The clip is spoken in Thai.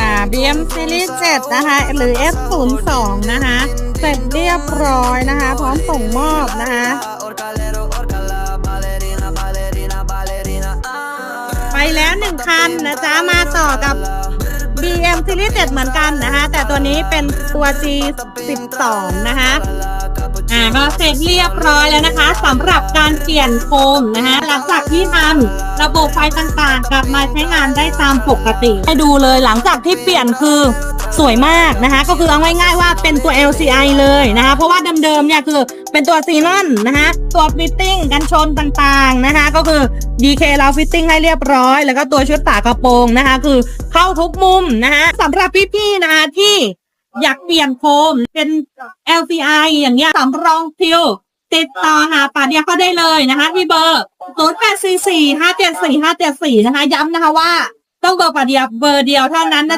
อ่า BM Series 7 นะคะ หรือ S02 นะคะ เสร็จเรียบร้อยนะคะ พร้อมส่งมอบนะคะ ไปแล้วหนึ่งคันนะจ๊ะ มาต่อกับ BM Series 7 เหมือนกันนะคะ แต่ตัวนี้เป็นตัว G12 นะคะ อ่าก็เสร็จเรียบร้อยแล้วนะคะสำหรับการเปลี่ยนโฟมนะคะหลังจากที่ทำระบบไฟต่างๆ กลับมาใช้งานได้ตามปกติ ให้ดูเลยหลังจากที่เปลี่ยนคือสวยมากนะคะ ก็คือเอาง่ายๆว่าเป็นตัว LCI เลยนะคะ เพราะว่าเดิมๆเนี่ยคือเป็นตัวซีนอนนะคะตัวฟิตติ้งกันชนต่างๆนะคะ ก็คือ DK เราฟิตติ้งให้เรียบร้อย แล้วก็ตัวชุดฝากระโปรงนะคะ คือเข้าทุกมุมนะคะสำหรับพี่ๆนะคะที่ อยากเปลี่ยนโคมเป็น LCI อย่างเงี้ยสำรองฟิว ติดต่อหาป่าเดียก็ได้เลยนะคะที่เบอร์0 8 4 4 5 7 4 5 7 4นะคะ ย้ำนะคะว่า ต้องเบอร์ป่าเดียเบอร์เดียวเท่านั้นนะ